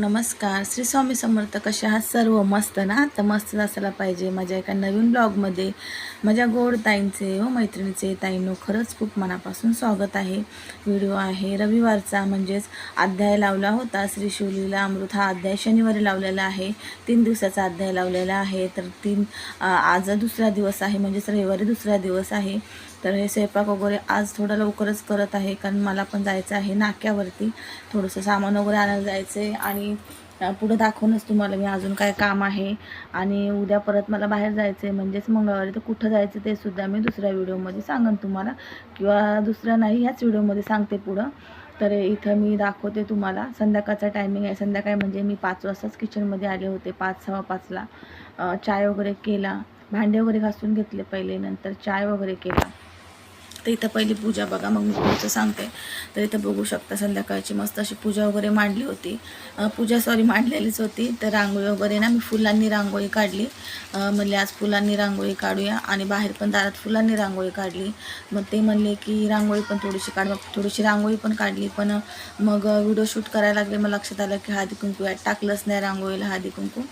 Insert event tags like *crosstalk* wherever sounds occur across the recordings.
नमस्कार. श्री स्वामी समर्थ कसे आहात सर्व? मस्त ना? तर मस्त असायला पाहिजे माझ्या एका नवीन ब्लॉगमध्ये. माझ्या गोड ताईंचे व मैत्रिणीचे ताईंनो खरंच खूप मनापासून स्वागत आहे. व्हिडिओ आहे रविवारचा म्हणजेच अध्याय लावला होता. श्री शिवलीला अमृत हा अध्याय शनिवारी लावलेला आहे. तीन दिवसाचा अध्याय लावलेला आहे. तर तीन आज दुसरा दिवस आहे म्हणजेच रविवारी दुसरा दिवस आहे. तर हे स्वयंपाक वगैरे आज थोडं लवकरच करत आहे कारण मला पण जायचं आहे नाक्यावरती. थोडंसं सामान वगैरे आणायला जायचं आहे आणि पुढं दाखवूनच तुम्हाला मी अजून काय काम आहे. आणि उद्या परत मला बाहेर जायचं आहे म्हणजेच मंगळवारी तर कुठं जायचं ते सुद्धा मी दुसऱ्या व्हिडिओमध्ये सांगेन तुम्हाला. किंवा दुसऱ्या नाही ह्याच व्हिडिओमध्ये सांगते पुढं. तर इथं मी दाखवते तुम्हाला. संध्याकाळचा टायमिंग आहे. संध्याकाळी म्हणजे मी पाच वाजताच किचनमध्ये आले होते पाच सव्वा पाचला. चाय वगैरे केला. भांडे वगैरे घासून घेतले पहिले नंतर चाय वगैरे केला. तर इथं पहिली पूजा बघा मग मी पुढचं सांगते. तर इथं बघू शकता संध्याकाळची मस्त अशी पूजा वगैरे मांडली होती. पूजा सॉरी मांडलेलीच होती. तर रांगोळी वगैरे ना मी फुलांनी रांगोळी काढली. म्हणले आज फुलांनी रांगोळी काढूया आणि बाहेर पण दारात फुलांनी रांगोळी काढली. मग ते म्हणले की रांगोळी पण थोडीशी काढ मग थोडीशी रांगोळी पण काढली. पण मग व्हिडिओ शूट करायला लागले. मग लक्षात आलं की हळदी कुंकू यात टाकलंच नाही रांगोळीला हळदी कुंकू.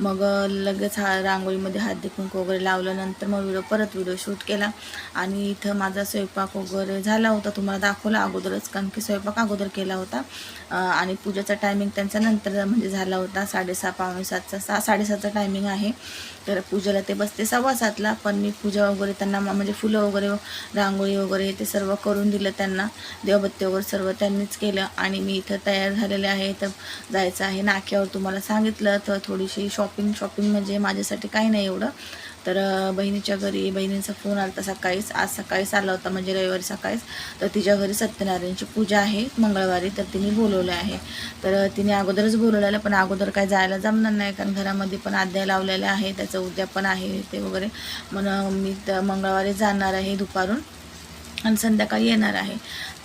मग लगेच हा रांगोळीमध्ये हळदी कुंकू वगैरे लावल्यानंतर मग व्हिडिओ परत व्हिडिओ शूट केला. आणि इथं माझा स्वयंपाक वगैरे झाला होता तुम्हाला दाखवला अगोदरच कारण की स्वयंपाक अगोदर केला होता. आणि पूजेचा टायमिंग त्यांचा नंतर म्हणजे झाला होता साडेसहा पावणे सातचा सहा साडेसातचा टायमिंग आहे. तर पूजेला ते बसते सव्वा सातला पण मी पूजा वगैरे त्यांना म्हणजे फुलं वगैरे रांगोळी वगैरे ते सर्व करून दिलं त्यांना. देवबत्ती वगैरे सर्व त्यांनीच केलं आणि मी इथं तयार झालेले आहे. तर जायचं आहे नाक्यावर तुम्हाला सांगितलं तर थोडीशी शॉपिंग शॉपिंग म्हणजे माझ्यासाठी काही नाही एवढं. तर बहिणीच्या घरी बहिणीचा फोन आला होता सकाळीच आज सकाळीच आला होता म्हणजे रविवारी सकाळीच. तर तिच्या घरी सत्यनारायणची पूजा आहे मंगळवारी तर तिने बोलवलं आहे. तर तिने अगोदरच बोलवलेलं पण अगोदर काय जायला जमणार नाही कारण घरामध्ये पण आद्या लावलेल्या आहे त्याचं उद्यापन आहे ते वगैरे. म्हणून मी तर मंगळवारी जाणार आहे दुपारून आणि संध्याकाळी येणार आहे.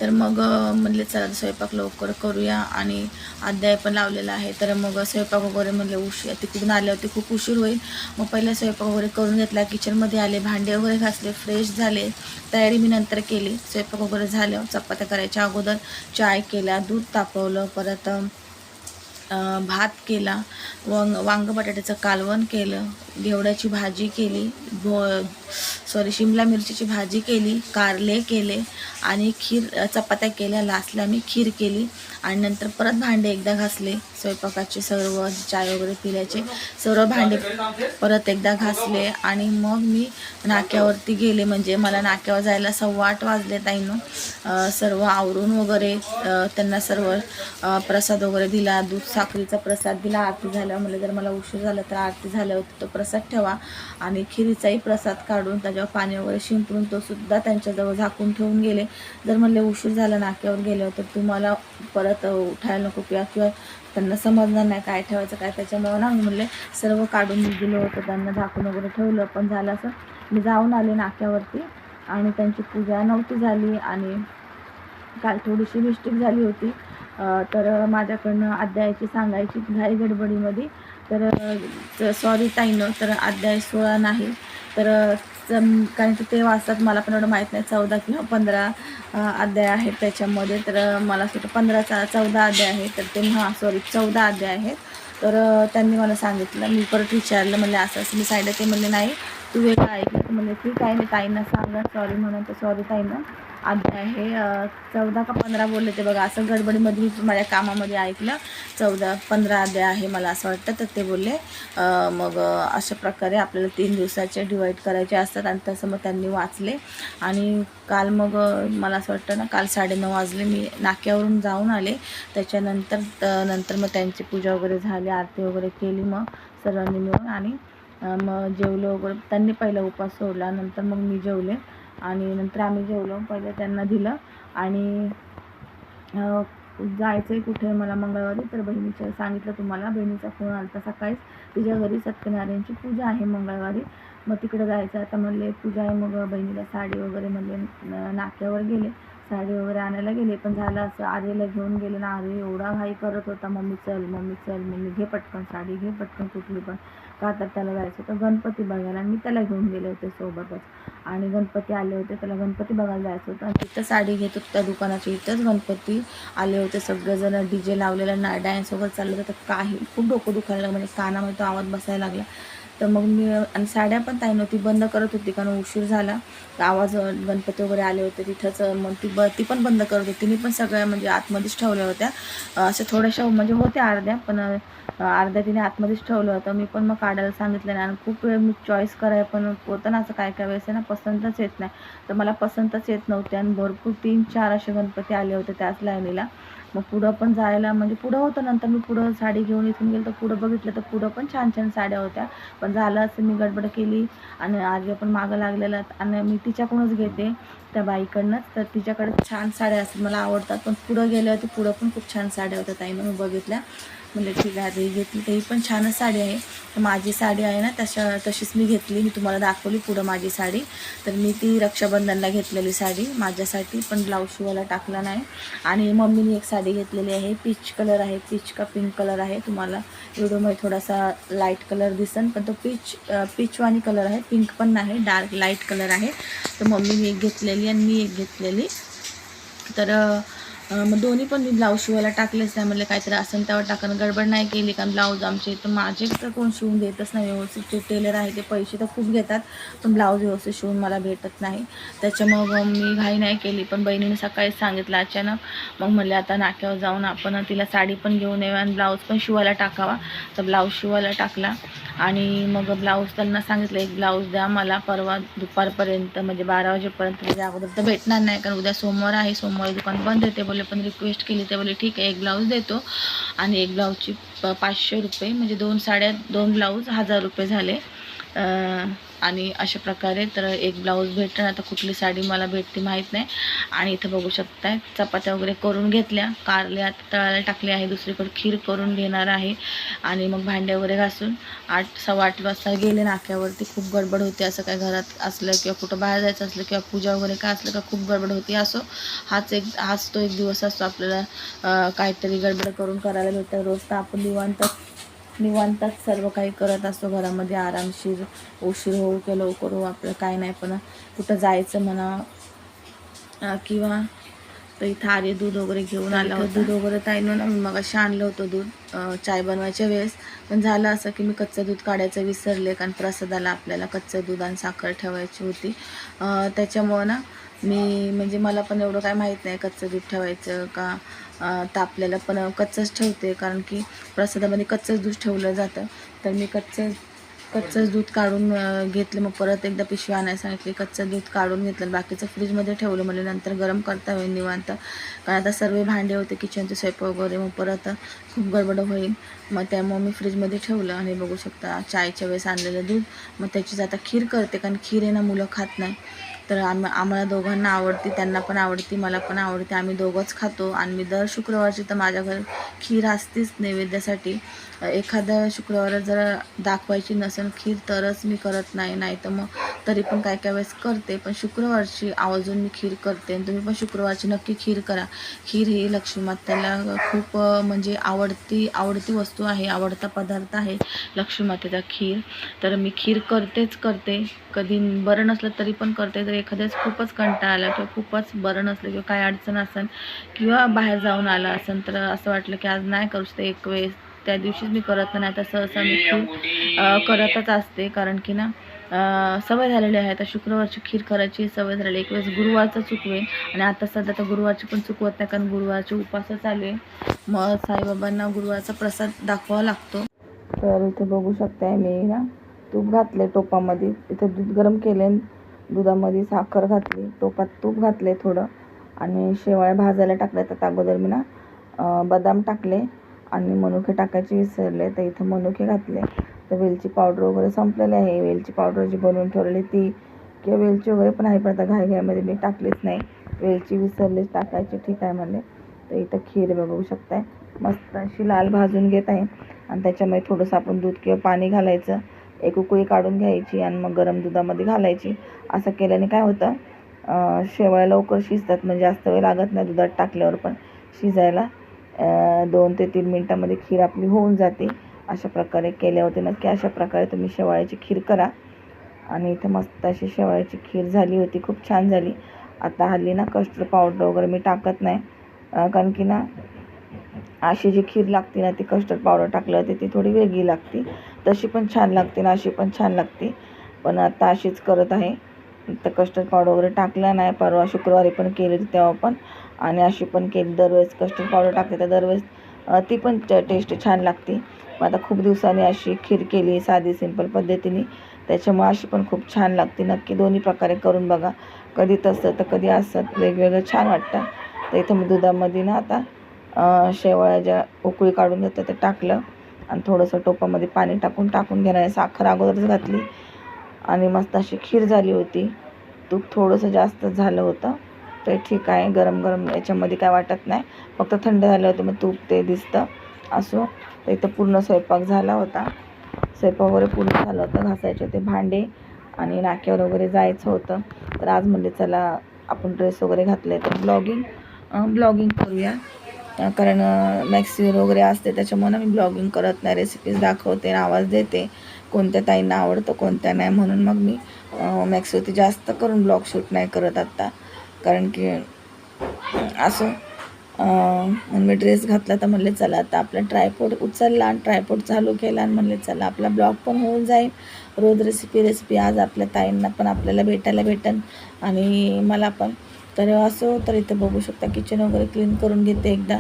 तर मग म्हणले चला स्वयंपाक लवकर करूया. आणि अध्याय पण लावलेला आहे. तर मग स्वयंपाक वगैरे म्हणले उशीर तिकडून आल्यावरती खूप उशीर होईल. मग पहिला स्वयंपाक वगैरे करून घेतला. किचनमध्ये आले भांडे वगैरे घासले फ्रेश झाले. तयारी मी नंतर केली. स्वयंपाक वगैरे झालं चपात्या करायच्या अगोदर चाय केला दूध तापवलं परत भात केला वांग वांग बटाट्याचं कालवण केलं घेवड्याची भाजी केली भो सॉरी शिमला मिरचीची भाजी केली कारले केले आणि खीर चपात्या केल्या. लास्टला मी खीर केली आणि नंतर परत भांडे एकदा घासले. स्वयंपाकाचे सर्व चाय वगैरे पिल्याचे सर्व भांडे परत एकदा घासले. आणि मग मी नाक्यावरती गेले. म्हणजे मला नाक्यावर जायला सव्वा आठ वाजले ताईनं. सर्व आवरून वगैरे त्यांना सर्व प्रसाद वगैरे दिला. दूध साखरीचा प्रसाद दिला. आरती झाला म्हणजे जर मला उशीर झाला तर आरती झाल्यावर तो प्रसाद ठेवा. आणि खिरीचाही प्रसाद काढून त्याच्यावर पाणी वगैरे शिंपरून तो सुद्धा त्यांच्याजवळ झाकून ठेवून गेले. जर म्हणले उशीर झाला नाक्यावर गेल्यावर तर तुम्हाला परत उठायला नको किंवा किंवा त्यांना समजणार नाही काय ठेवायचं काय त्याच्यामुळे ना म्हणले सर्व काढून मी दिलं होतं त्यांना झाकून वगैरे ठेवलं पण झालं असं मी जाऊन आले नाक्यावरती आणि त्यांची पूजा नव्हती झाली आणि काल थोडीशी मिस्टेक झाली होती. तर माझ्याकडनं अध्यायाची सांगायची घाई गडबडीमध्ये तर सॉरी ताईनं तर अध्याय सोळा नाही तर कारण की ते वाचतात मला पण एवढं माहीत नाही चौदा किंवा पंधरा अध्याय आहेत त्याच्यामध्ये. तर मला असं वाटतं पंधराचा चौदा अध्याय आहे तर ते हां सॉरी चौदा अध्याय आहेत. तर त्यांनी मला सांगितलं मी परत विचारलं म्हणजे असं असं. मी सांगितलं ते म्हणले नाही तू वेगळं ऐकलं? तर म्हणले ठीक आहे मी ताईंना सांगा सॉरी म्हणून. तर सॉरी ताईंना. आता हे चौदा का पंधरा बोलले ते बघा. असं गडबडीमध्ये मी माझ्या कामामध्ये ऐकलं. चौदा पंधरा अध्याय आहे मला असं वाटतं तर ते बोलले. मग अशा प्रकारे आपल्याला तीन दिवसाचे डिवाईड करायचे असतात आणि तसं मग त्यांनी वाचले. आणि काल मग मला असं वाटतं ना काल साडेनऊ वाजले. मी नाक्यावरून जाऊन आले. त्याच्यानंतर त- नंतर मग त्यांची पूजा वगैरे झाली आरती वगैरे केली मग सर्वांनी मिळून. आणि मग जेवलं वगैरे. त्यांनी पहिला उपास सोडला. नंतर मग मी जेवले. आणि नंतर आम्ही जेवलो पहिले त्यांना दिलं आणि जायचं आहे कुठे मला मंगळवारी तर बहिणीचं सांगितलं तुम्हाला बहिणीचा फोन आला होता सकाळीच तिच्या घरी सत्यनारायणची पूजा आहे मंगळवारी. मग तिकडे जायचं आता म्हणले पूजा आहे मग बहिणीला साडी वगैरे म्हणले नाक्यावर गेले. साडी वगैरे आणायला गेले पण झालं असं आर्यला घेऊन गेले ना आर्य एवढा घाई करत होता मम्मी चल मम्मी चल. मम्मी घे पटकन साडी घे पटकन कुठली पण. का तर त्याला जायचं होतं गणपती बघायला मी त्याला घेऊन गेले होते सोबतच. आणि गणपती आले होते त्याला गणपती बघायला जायचं होतं. आणि तिथं साडी घेत होते त्या दुकानाची इथंच गणपती आले होते. सगळेजण डी जे लावलेला ना डॅन्स वगैरे चाललं होतं. तर काही खूप डोकं दुखायला लागलं म्हणजे कानामध्ये तो आवाज बसायला लागला. तर मग मी आणि साड्या पण ताई नव्हती बंद करत होती कारण उशीर झाला. तर आवाज गणपती वगैरे आले होते तिथंच. मग ती ब ती पण बंद करत होती. तिने पण सगळ्या म्हणजे आतमध्येच ठेवल्या होत्या. अशा थोड्याशा म्हणजे होत्या अर्ध्या पण अर्ध्या तिने आतमध्येच ठेवलं होतं मी पण मग काढायला सांगितलं नाही. आणि खूप वेळ मी चॉईस कराय पण होतं ना असं काय काय वेळेस आहे ना पसंतच येत नाही. तर मला पसंतच येत नव्हते. आणि भरपूर तीन चार असे गणपती आले होते त्याच लाईनीला. मग पुढं पण जायला म्हणजे पुढं होतं नंतर मी पुढं साडी घेऊन इथून गेलं तर पुढं बघितलं तर पुढं पण छान छान साड्या होत्या. पण झालं असं मी गडबड केली आणि आर्य पण मागं लागलेला आणि मी तिच्याकडूनच घेते त्या बाईकडनंच. तर तिच्याकडे छान साड्या असतात मला आवडतात. पण पुढं गेल्यावरती पुढं पण खूप छान साड्या होत्या ताईनं मी बघितल्या. म्हणजे ठीक आहे आता ही घेतली. तर ही पण छानच साडी आहे. तर माझी साडी आहे ना तशा तशीच मी घेतली. मी तुम्हाला दाखवली पुढं माझी साडी. तर मी ती रक्षाबंधनला घेतलेली साडी. माझ्यासाठी पण ब्लाऊज शिवायला टाकला नाही. आणि मम्मीने एक साडी घेतलेली आहे. पीच कलर आहे. पीच का पिंक कलर आहे. तुम्हाला व्हिडिओमध्ये थोडासा लाइट कलर दिसन पण तो पीच पीचवाणी कलर आहे. पिंक पण नाही. डार्क लाइट कलर आहे. तर मम्मीने एक घेतलेली आणि मी एक घेतलेली. तर मग दोन्ही पण मी ब्लाऊज शिवायला टाकलेच नाही. म्हणलं काहीतरी असेल त्यावर टाकणं गडबड नाही केली कारण ब्लाऊज आमचे. तर माझे तर कोण शिवून देतच नाही व्यवस्थित. जे टेलर आहे ते पैसे तर खूप घेतात. पण ब्लाऊज व्यवस्थित शिवून मला भेटत नाही. त्याच्यामुळं मी घाई नाही केली. पण बहिणीने सकाळी सांगितलं अचानक. मग म्हणले आता नाक्यावर जाऊन आपण तिला साडी पण घेऊन येऊ आणि ब्लाऊज पण शिवायला टाकावा. तर ब्लाऊज शिवायला टाकला. आणि मग ब्लाऊज त्यांना सांगितलं एक ब्लाऊज द्या मला. परवा दुपारपर्यंत म्हणजे बारा वाजेपर्यंत त्याच्या अगोदर तर भेटणार नाही. कारण उद्या सोमवार आहे. सोमवारी दुकान बंद येते बोलले पण रिक्वेस्ट केली. ते बोलले ठीक आहे एक ब्लाऊज देतो. आणि एक ब्लाऊजची प पाचशे रुपये म्हणजे दोन साड्या दोन ब्लाऊज हजार रुपये झाले. आणि अशा प्रकारे तर एक ब्लाऊज भेटलं आता कुठली साडी मला भेटते माहीत नाही. आणि इथं बघू शकताय चपात्या वगैरे करून घेतल्या कारल्या तळायला टाकली आहे दुसरीकडे खीर करून घेणार आहे. आणि मग भांडे वगैरे घासून आठ सव्वा आठ वाजता गेले नाक्यावरती खूप गडबड होती. असं काय घरात असलं किंवा कुठं बाहेर जायचं असलं किंवा पूजा वगैरे काय असलं का खूप गडबड होती. असो हाच एक हाच तो एक दिवस असतो आपल्याला काहीतरी गडबड करून करायला भेटतं. रोज तर आपण निवांत निवांतात सर्व काही करत असतो. घरामध्ये आरामशीर उशीर होऊ किंवा लवकर होऊ आपलं काय नाही. पण कुठं जायचं म्हणा किंवा तर इथं आर्य दूध वगैरे घेऊन आला होता. दूध वगैरे ताईनं ना मी मगाशी आणलं होतं दूध चाय बनवायच्या वेळेस. पण झालं असं की मी कच्चं दूध काढायचं विसरले कारण प्रसादाला आपल्याला कच्चं दूध आणि साखर ठेवायची होती. त्याच्यामुळं ना मी म्हणजे मला पण एवढं काय माहीत नाही कच्चं दूध ठेवायचं का अं, तापलेलं पण कच्चंच ठेवते कारण की प्रसादामध्ये कच्चंच दूध ठेवलं जातं. तर मी कच्चं कच्चंच दूध काढून घेतलं. मग परत एकदा पिशवी आणायला सांगितली कच्चं दूध काढून घेतलं. बाकीचं फ्रीजमध्ये ठेवलं. म्हणजे नंतर गरम करता होईल निवांत. कारण आता सर्व भांडे होते किचनचे स्वयंपाक वगैरे. मग परत खूप गडबड होईल. मग त्यामुळे मी फ्रीजमध्ये ठेवलं. आणि बघू शकता चायच्या वेळेस आणलेलं दूध. मग त्याचीच आता खीर करते कारण खीर आहे ना मुलं खात नाही. तर आम आम्हाला दोघांना आवडते त्यांना पण आवडते मला पण आवडते. आम्ही दोघंच खातो आणि मी दर शुक्रवारची तर माझ्या घर खीर असतेच नैवेद्यासाठी. एखाद्या शुक्रवार जर दाखवायची नसेल खीर तरच मी करत नाही नाही तर मग तरी पण काय काय वेळेस करते. पण शुक्रवारची आवर्जून मी खीर करते आणि तुम्ही पण शुक्रवारची नक्की खीर करा. खीर ही लक्ष्मीमातेला खूप म्हणजे आवडती आवडती वस्तू आहे आवडता पदार्थ आहे लक्ष्मीमातेचा खीर. तर मी खीर करतेच करते. कधी बरं नसलं तरी पण करते. जर एखाद्याच खूपच कंटाळा आला किंवा खूपच बरं नसलं किंवा काय अडचण असेल किंवा बाहेर जाऊन आलं असेल तर असं वाटलं की आज नाही करू शकते एक वेळेस. त्या दिवशीच मी करत नाही. तर सहसा मी करतच असते. कारण की ना सवय झालेली आहे. आता शुक्रवारची खीर करायची सवय झालेली एक वेळेस गुरुवारचं चुकवेन आणि आता सध्या तर गुरुवारची पण चुकवत नाही. कारण गुरुवारचे उपास चालू आहे. मग साईबाबांना गुरुवारचा प्रसाद दाखवावा लागतो. तर इथे बघू शकताय मी ना तूप घातले टोपामध्ये. इथे दूध गरम केले दुधामध्ये साखर घातली. टोपात तूप घातले थोडं. आणि शेवाळ्या भाजायला टाकल्या तर अगोदर मी ना बदाम टाकले. आणि मनुके टाकायचे विसरले तर इथं मनुके घातले. तर वेलची पावडर वगैरे संपलेली आहे. वेलची पावडर जी बनवून ठेवलेली ती किंवा वेलची वगैरे पण आहे पण आता घाईघाईमध्ये मी टाकलीच नाही. वेलची विसरलीच टाकायची ठीक आहे म्हणले तर इथं खीर बघू शकताय. मस्त अशी लाल भाजून घेत आहे. आणि त्याच्यामध्ये थोडंसं आपण दूध किंवा पाणी घालायचं. एक उकळी काढून घ्यायची आणि मग गरम दुधामध्ये घालायची. असं केल्याने काय होतं? अं, शेवया लवकर शिजतात. म्हणजे जास्त वेळ लागत नाही दुधात टाकल्यावर पण. शिजायला दोन ते तीन मिनटामध्ये खीर आपली होऊन जाते. अशा प्रकारे केल्यावरती नक्की अशा प्रकारे तुम्ही शेवाळ्याची खीर करा. आणि इथं मस्त अशी शेवाळ्याची खीर झाली होती. खूप छान झाली. आता हल्ली ना कस्टर्ड पावडर वगैरे मी टाकत नाही. कारण की ना अशी जी खीर लागते ना ती कस्टर्ड पावडर टाकलं होते ती थोडी वेगळी लागते. तशी पण छान लागते ना अशी पण छान लागते. पण आता अशीच करत आहे. तर कस्टर्ड पावडर वगैरे टाकलं नाही. परवा शुक्रवारी पण केली होती तेव्हा पण. आणि अशी पण केली. दरवेळेस कस्टर्ड पावडर टाकते तर दरवेळेस ती पण टेस्ट छान लागते. मग आता खूप दिवसांनी अशी खीर केली साधी सिंपल पद्धतीने. त्याच्यामुळे अशी पण खूप छान लागते. नक्की दोन्ही प्रकारे करून बघा. कधी तसं तर कधी असत वेगवेगळं छान वाटतं. तर इथं मी दुधामध्ये ना आता शेवळ्या ज्या उकळी काढून देतं ते टाकलं. आणि थोडंसं टोपामध्ये पाणी टाकून टाकून घेणार साखर अगोदरच घातली. आणि मस्त अशी खीर झाली होती. तूप थोडंसं जास्त झालं होतं. ते ठीक आहे गरम गरम याच्यामध्ये काय वाटत नाही. फक्त थंड झालं होतं मग तूप ते दिसतं. असो. तर इथं पूर्ण स्वयंपाक झाला होता. स्वयंपाक वगैरे पूर्ण झालं होतं. घासायचे होते भांडे आणि नाक्यावर वगैरे जायचं होतं. तर आज म्हणले चला आपण ड्रेस वगैरे घातले तर ब्लॉगिंग ब्लॉगिंग करूया. कारण मॅक्सिवर वगैरे असते त्याच्यामुळे मी ब्लॉगिंग करत नाही. रेसिपीज दाखवते आवाज देते. कोणत्या ताईंना आवडतं कोणत्या नाही म्हणून मग मी मॅक्सिवरती जास्त करून ब्लॉग शूट नाही करत आत्ता कारण की असं मी ड्रेस घातला तर म्हणले चला आता आपला ट्रायपोड उचलला आणि ट्रायपोड चालू केला आणि म्हणले चला आपला ब्लॉग पण होऊन जाईल. रोज रेसिपी रेसिपी आज आपल्या ताईंना पण आपल्याला भेटायला भेटन आणि मला पण. तर असं तर इथं बघू शकता किचन वगैरे क्लीन करून घेते एकदा.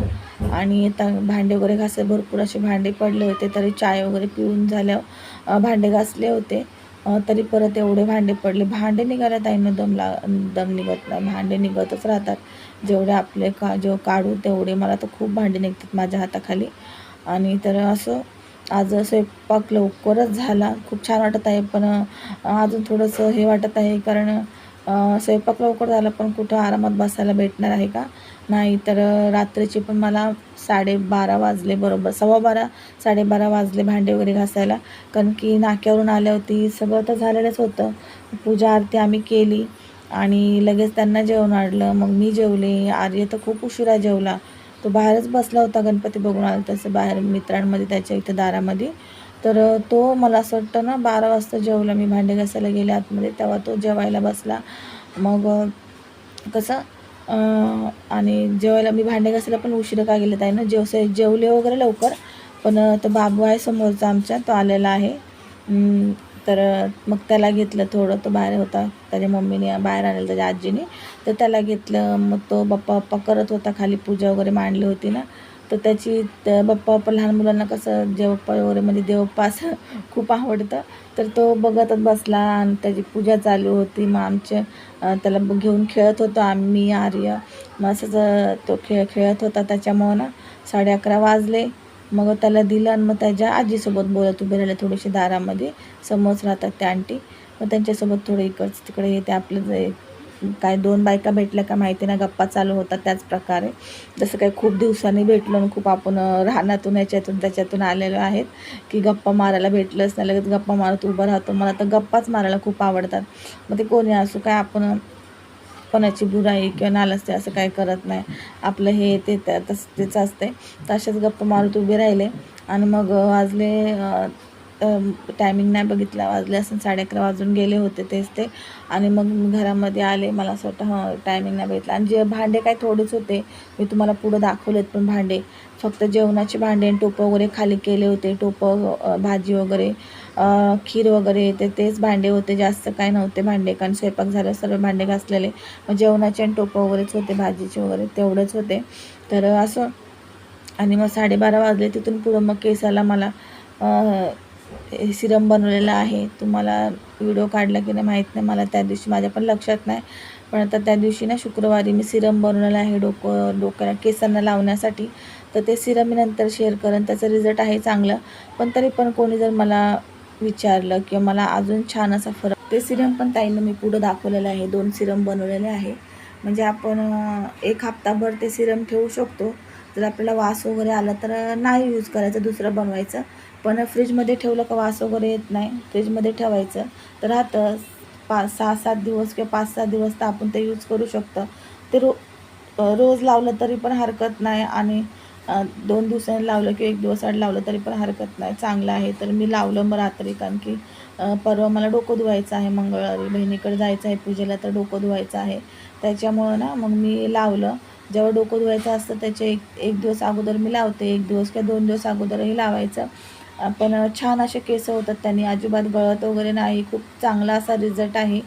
आणि आता भांडे वगैरे घासे भरपूर असे भांडे पडले होते तरी चाय वगैरे पिऊन झाल्यावर भांडे घासले होते. तरी परत एवढे भांडे पडले. भांडे निघायला ताईंना दम ला दम निघत नाही. भांडे निघतच राहतात. जेवढे आपले का जेव्हा काढू तेवढे. मला तर खूप भांडे निघतात माझ्या हाताखाली. आणि तर असं आज स्वयंपाक लवकरच झाला. खूप छान वाटत आहे. पण अजून थोडंसं हे वाटत आहे. कारण स्वयंपाक लवकर झाला पण कुठं आरामात बसायला भेटणार आहे का? नाही तर रात्रीचे पण मला साडेबारा वाजले बरोबर सव्वा बारा साडेबारा वाजले भांडे वगैरे घासायला. कारण की नाक्यावरून आल्या होती सगळं तर झालेलंच होतं. पूजा आरती आम्ही केली आणि लगेच त्यांना जेवण आणलं. मग मी जेवले. आर्य तर खूप उशिरा जेवला. तो बाहेरच बसला होता गणपती बघून आला तसं बाहेर मित्रांमध्ये त्याच्या इथं दारामध्ये. तर तो मला असं वाटतं ना बारा वाजता जेवला. मी भांडे घासायला गेले आतमध्ये तेव्हा तो जेवायला बसला. मग कसं आणि जेवायला मी भांडे घासायला पण उशिरा का गेले आहे ना? जेवसे जेवले वगैरे लवकर पण तो बाबू आहे समोरचा आमच्या तो आलेला आहे. तर मग त्याला घेतलं थोडं तो बाहेर होता. त्याच्या मम्मीने बाहेर आणलं त्याच्या आजीने. तर त्याला घेतलं मग तो बाप्पा बाप्पा करत होता खाली पूजा वगैरे मांडली होती ना. तर त्याची त्या बाप्पा लहान मुलांना कसं जेवप्पा वगैरे म्हणजे देवप्पा असं *laughs* खूप आवडतं. तर तो बघतच बसला आणि त्याची पूजा चालू होती. मग आमचे त्याला घेऊन खेळत होतो आम्ही आर्य. मग असंच तो खेळ खेळत होता. त्याच्यामुळं ना साडे अकरा वाजले. मग त्याला दिलं आणि मग त्याच्या आजीसोबत बोलत उभे राहिले थोडेसे दारामध्ये. समोरच राहतात त्या आंटी. मग त्यांच्यासोबत थोडं इकडचं तिकडे येते आपलं काय दोन बायका भेटल्या का माहिती ना गप्पा चालू होतात त्याच प्रकारे. जसं काही खूप दिवसांनी भेटलो आणि खूप आपण राहण्यातून याच्यातून त्याच्यातून आलेलो आहेत की गप्पा मारायला भेटलंच नाही. लगेच गप्पा मारत उभं राहतो. मला तर गप्पाच मारायला खूप आवडतात. मग ते कोणी असो काय आपण कोणाची बुराई किंवा नालस्ते असं काही करत नाही. आपलं हे ते तसं तेच असते तर असेच गप्पा मारत उभे राहिले आणि मग वाजले टायमिंग नाही बघितला. वाजले असं साडे अकरा वाजून गेले होते तेच ते. आणि मग घरामध्ये आले. मला असं वाटतं हां टायमिंग नाही बघितला. आणि जे भांडे काय थोडेच होते मी तुम्हाला पुढं दाखवलेत पण भांडे. फक्त जेवणाचे भांडे आणि टोपं वगैरे खाली केले होते. टोपं भाजी वगैरे खीर वगैरे ते तेच भांडे होते. जास्त काय नव्हते भांडे. कारण स्वयंपाक झालं सर्व भांडे घासलेले. मग जेवणाचे आणि टोपं वगैरेच होते. भाजीचे वगैरे तेवढेच होते. तर असं. आणि मग साडेबारा वाजले तिथून पुढं मग केसाला मला सिरम बनवलेला आहे. तुम्हाला व्हिडिओ काढला की नाही माहीत नाही. मला त्या दिवशी माझ्या पण लक्षात नाही. पण आता त्या दिवशी ना शुक्रवारी मी सिरम बनवलेला आहे डोकं डोक्याला केसांना लावण्यासाठी. तर ते सिरम मी नंतर शेअर करेन. त्याचं रिझल्ट आहे चांगलं. पण तरी पण कोणी जर मला विचारलं किंवा मला अजून छान असा फरक ते सिरम पण ताईनं मी पुढं दाखवलेलं आहे. दोन सिरम बनवलेले आहे. म्हणजे आपण एक हप्ताभर ते सिरम ठेवू शकतो. जर आपल्याला वास वगैरे आला तर नाही यूज करायचं दुसरं बनवायचं. पण फ्रीजमध्ये ठेवलं का वास वगैरे येत नाही. फ्रीजमध्ये ठेवायचं. तर राहतं पाच सहा सात दिवस किंवा पाच सहा दिवस तर आपण ते यूज करू शकतो. ते रो रोज लावलं तरी पण हरकत नाही आणि दोन दिवसांनी लावलं किंवा एक दिवस आड लावलं तरी पण हरकत नाही. चांगलं आहे. तर मी लावलं मग रात्री कारण की परवा मला डोकं धुवायचं आहे मंगळवारी. बहिणीकडे जायचं आहे पूजेला तर डोकं धुवायचं आहे. त्याच्यामुळं ना मग मी लावलं. जेव्हा डोकं धुवायचं असतं त्याचे एक एक दिवस अगोदर मी लावते. एक दिवस किंवा दोन दिवस अगोदरही लावायचं. पण छान असे केस होतात त्यांनी. अजिबात गळत वगैरे नाही. खूप चांगला असा रिझल्ट आहे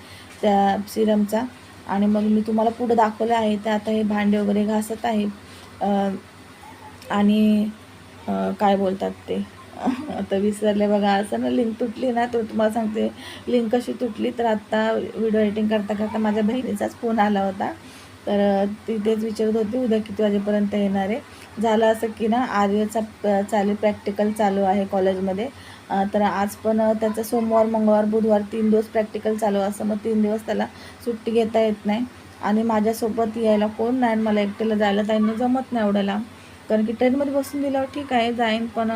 त्या सिरमचा. आणि मग मी तुम्हाला पुढं दाखवलं आहे. ते आता हे भांडे वगैरे घासत आहे. आणि काय बोलतात ते? *laughs* आता विसरले बघा. असं ना लिंक तुटली ना तर तुम्हाला सांगते. लिंक कशी तुटली तर आत्ता व्हिडिओ एडिटिंग करता करता माझ्या बहिणीचाच फोन आला होता. तर तिथेच ती तेच विचारत होती उद्या किती वाजेपर्यंत येणार आहे? झालं असं की ना आर्यचा चालू प्रॅक्टिकल चालू आहे कॉलेजमध्ये तर आज पण त्याचा त्याचं सोमवार मंगळवार बुधवार तीन दिवस प्रॅक्टिकल चालू असं मग तीन दिवस त्याला सुट्टी घेता येत नाही. आणि माझ्यासोबत यायला कोण नाही आणि मला एकट्याला जायला त्यांना जमत नाही एवढ्याला. कारण की ट्रेनमध्ये बसून दिल्यावर ठीक आहे जाईन पण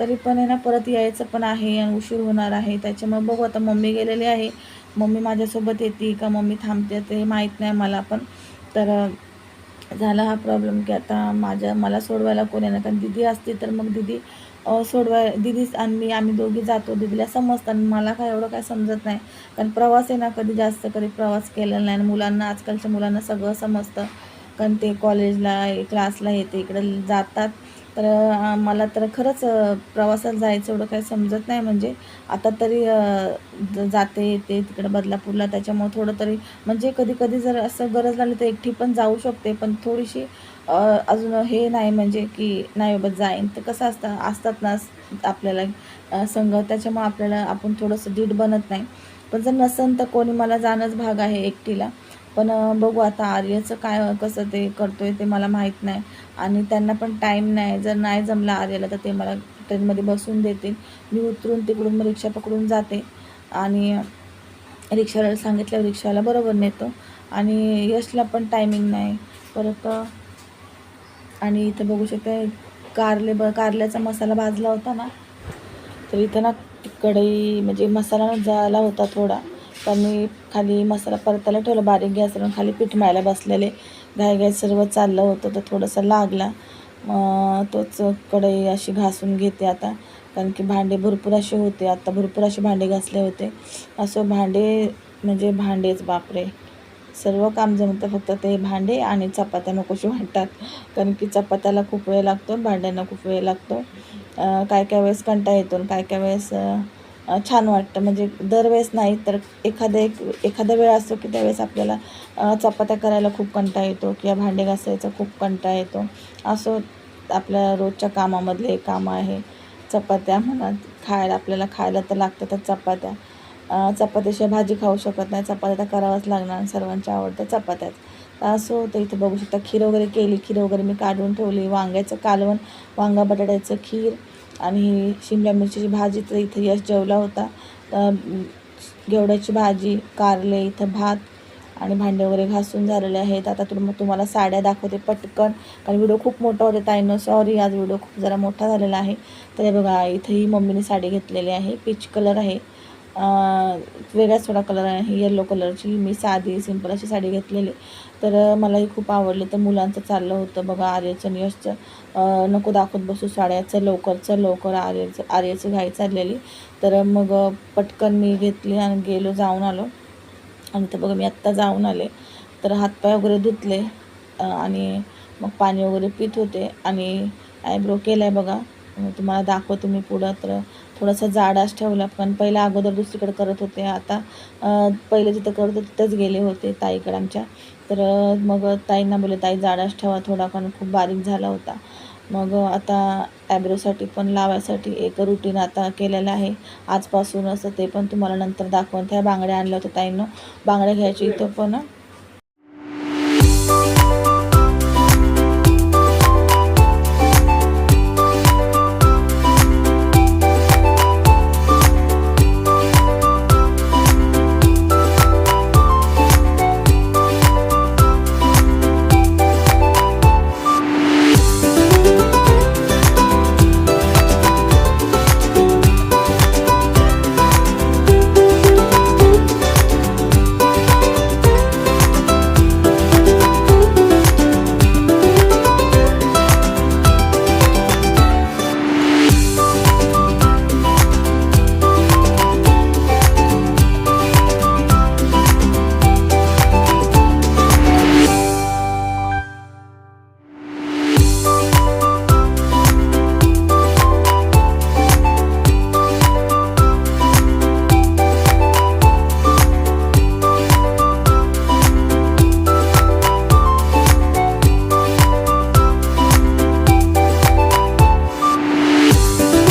तरी पण आहे ना परत यायचं पण आहे आणि उशीर होणार आहे. त्याच्यामुळे बघू आता मम्मी गेलेली आहे. मम्मी माझ्यासोबत येते का? मम्मी थांबते ते माहीत नाही मला पण. तर झाला हा प्रॉब्लेम की आता माझ्या मला सोडवायला कोणी येणार? कारण दिदी असते तर मग दिदी सोडवाय दिदीच आणि मी आम्ही दोघी जातो दिदीला समजतं आणि मला काय एवढं काय समजत नाही. कारण प्रवास आहे ना कधी जास्त कधी प्रवास केलेला नाही आणि मुलांना आजकालच्या मुलांना सगळं समजतं. कारण ते कॉलेजला क्लासला येते इकडे जातात. तर मला तर खरंच प्रवासात जायचं एवढं काही समजत नाही. म्हणजे आता तरी जाते येते तिकडं बदलापूरला. त्याच्यामुळे थोडं तरी म्हणजे कधी कधी जर असं गरज लागली तर एकटी पण जाऊ शकते. पण थोडीशी अजून हे नाही म्हणजे की नाही बाबा जाईन. तर कसं असतं असतात ना आपल्याला संघ. त्याच्यामुळे आपल्याला आपण थोडंसं दीड बनत नाही. पण जर नसन तर कोणी मला जाणंच भाग आहे एकटीला. पण बघू आता आर्यचं काय कसं ते करतोय ते मला माहीत नाही. आणि त्यांना पण टाईम नाही. जर नाही जमला आर्याला तर ते मला ट्रेनमध्ये बसून देतील. मी उतरून तिकडून मग रिक्षा पकडून जाते. आणि रिक्षावाल्याला सांगितल्यावर रिक्षावाला बरोबर नेतो. आणि यशला पण टायमिंग नाही. परत आणि इथं बघू शकते कारले ब कारल्याचा मसाला भाजला होता ना तर इथं ना कढई म्हणजे मसाला ना झाला होता थोडा. तर मी खाली मसाला परतायला ठेवला बारीक गॅसवरून खाली पीठ मायला बसलेले. घाई सर्व चाललं होतं तर थोडंसं लागला. मग तोच कढई अशी घासून घेते आता. कारण की भांडे भरपूर असे होते. आता भरपूर असे भांडे घासले होते. असं भांडे म्हणजे भांडेच बापरे. सर्व काम जमतं फक्त ते भांडे आणि चपात्या नकोशी वाटतात. कारण की चपात्याला खूप वेळ लागतो भांड्यांना खूप वेळ लागतो. काय काय वेळेस कंटाळा येतो काय काय वेळेस छान वाटतं. म्हणजे दरवेळेस नाही तर एखादा एक एखादा वेळ असतो की त्यावेळेस आपल्याला चपात्या करायला खूप कंटाळा येतो किंवा भांडे घासायचा खूप कंटाळा येतो. असं आपल्या रोजच्या कामामधले काम आहे. चपात्या म्हणा खायला आपल्याला खायला तर लागतातच चपात्या. चपात्याशिवाय भाजी खाऊ शकत नाही. चपात्या तर करावंच लागणार सर्वांच्या आवडत्या चपात्याच. तर असं होतं. इथं बघू शकता खीर वगैरे केली. खीर वगैरे मी काढून ठेवली. वांग्याचं कालवण वांगा बटाट्याचं खीर आणि शिमला मिरचीची भाजी तर इथं यश जेवला होता. तर घेवड्याची भाजी कारले इथं भात आणि भांडे वगैरे घासून झालेले आहेत. आता तुम तुम्हाला साड्या दाखवते पटकन कारण व्हिडिओ खूप मोठा होते ताईनं. सॉरी आज व्हिडिओ खूप जरा मोठा झालेला आहे. तर हे बघा इथंही मम्मीने साडी घेतलेली आहे. पीच कलर आहे. वेगळाच थोडा कलर आहे येल्लो कलरची मी साधी सिंपल अशी साडी घेतलेली. तर मलाही खूप आवडली. तर मुलांचं चाललं होतं बघा आर्यचं यशचं. नको दाखवत बसू साड्याचं. लवकरचं लवकर आर्यचं आर्यचं घाई चाललेली. तर मग पटकन मी घेतली आणि गेलो जाऊन आलो. आणि तर बघा मी आत्ता जाऊन आले. तर हातपाय वगैरे धुतले. आणि मग पाणी वगैरे पित होते. आणि आयब्रो केला आहे बघा. तुम्हाला दाखवतो मी पुढं. तर थोडासा जाडाच ठेवला पण पहिला अगोदर दुसरीकडे करत होते. आता पहिले जिथं करत होते तिथंच गेले होते ताईकडे आमच्या. तर मग ताईंना बोलले ताई जाडाच ठेवा थोडा कारण खूप बारीक झाला होता. मग आता ॲब्रोसाठी पण लावायसाठी एक रुटीन आता केलेलं आहे. आजपासून असं ते पण तुम्हाला नंतर दाखवून त्या बांगड्या आणल्या होत्या ताईंना. बांगड्या घ्यायची इथं पण